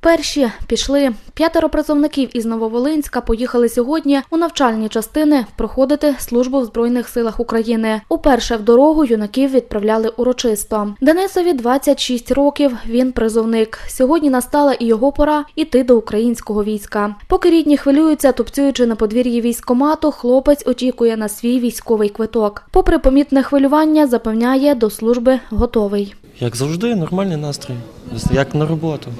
Перші пішли. П'ятеро призовників із Нововолинська поїхали сьогодні у навчальні частини проходити службу в Збройних силах України. Уперше в дорогу юнаків відправляли урочисто. Денисові 26 років. Він призовник. Сьогодні настала і його пора іти до українського війська. Поки рідні хвилюються, тупцюючи на подвір'ї військомату, хлопець очікує на свій військовий квиток. Попри помітне хвилювання, запевняє, до служби готовий. Як завжди, нормальний настрій. Як на роботу.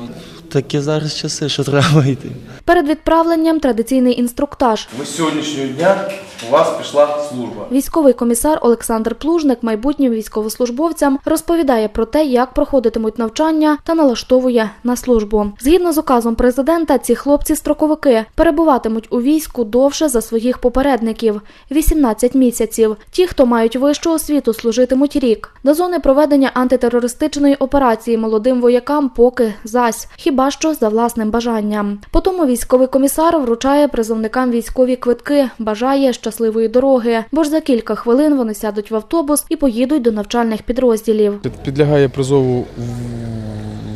Такі зараз часи, що треба йти. Перед відправленням традиційний інструктаж. Ми з сьогоднішнього дня у вас пішла служба. Військовий комісар Олександр Плужник майбутнім військовослужбовцям розповідає про те, як проходитимуть навчання та налаштовує на службу. Згідно з указом президента, ці хлопці-строковики перебуватимуть у війську довше за своїх попередників 18 місяців. Ті, хто мають вищу освіту, служитимуть рік. До зони проведення антитерористичної операції молодим воякам поки зась, хіба що за власним бажанням. Потому військовий комісар вручає призовникам військові квитки, бажає щасливої дороги, бо ж за кілька хвилин вони сядуть в автобус і поїдуть до навчальних підрозділів. Підлягає призову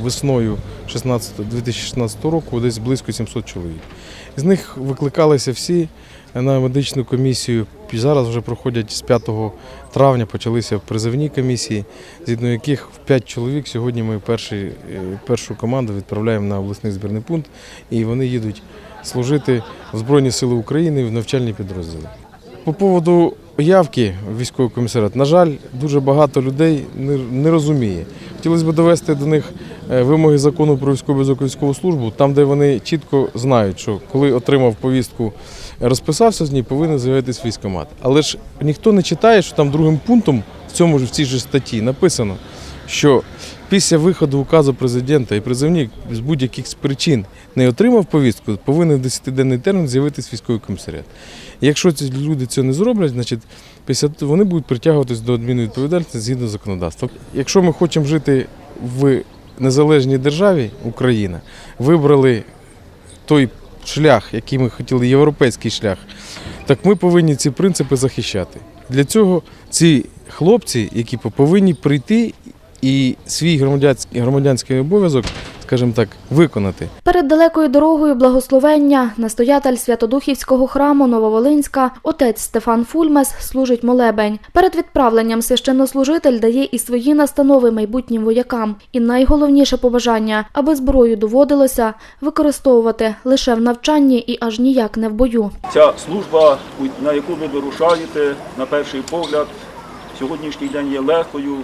весною 16, 2016 року десь близько 700 чоловік. З них викликалися всі на медичну комісію. Зараз вже проходять з 5 травня почалися призовні комісії, згідно яких в 5 чоловік сьогодні ми перший, е, першу команду відправляємо на обласний збірний пункт, і вони їдуть служити в Збройні Сили України в навчальні підрозділи. По поводу явки військовий комісаріат, на жаль, дуже багато людей не, розуміє. Хотілося б довести до них е, вимоги закону про військову військову службу, там, де вони чітко знають, що коли отримав повістку, е, розписався з ній, повинен з'явитися в військкомат. Але ж ніхто не читає, що там другим пунктом в цьому ж в цій же статті написано, що після виходу указу президента і призовник з будь-яких причин не отримав повістку, повинен в 10-денний термін з'явитися військовий комісаріат. Якщо ці люди цього не зроблять, значить після вони будуть притягуватись до адмінвідповідальності згідно законодавства. Якщо ми хочемо жити в незалежній державі Україна, вибрали той шлях, який ми хотіли, європейський шлях, так ми повинні ці принципи захищати. Для цього ці хлопці, які повинні прийти і свій громадянський, громадянський обов'язок, скажімо так, виконати. Перед далекою дорогою благословення настоятель Святодухівського храму Нововолинська, отець Стефан Фульмес, служить молебень. Перед відправленням священнослужитель дає і свої настанови майбутнім воякам. І найголовніше побажання, аби зброю доводилося використовувати лише в навчанні і аж ніяк не в бою. Ця служба, на яку ви вирушаєте, на перший погляд, сьогоднішній день є легкою,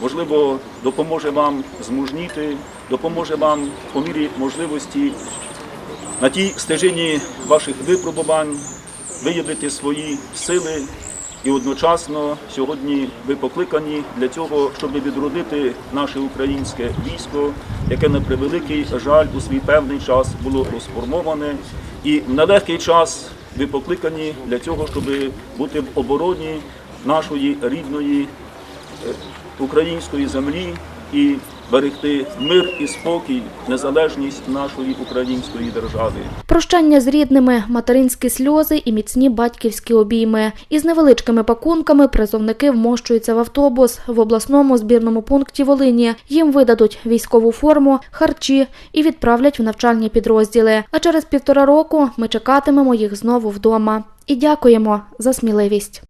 можливо, допоможе вам змужніти, допоможе вам по мірі можливості на тій стежині ваших випробувань виявити свої сили. І одночасно сьогодні ви покликані для цього, щоб відродити наше українське військо, яке на превеликий жаль у свій певний час було розформоване. І в нелегкий час ви покликані для цього, щоб бути в обороні нашої рідної української землі і берегти мир і спокій, незалежність нашої української держави. Прощання з рідними, материнські сльози і міцні батьківські обійми. Із невеличкими пакунками призовники вмощуються в автобус в обласному збірному пункті Волині. Їм видадуть військову форму, харчі і відправлять в навчальні підрозділи. А через півтора року ми чекатимемо їх знову вдома. І дякуємо за сміливість.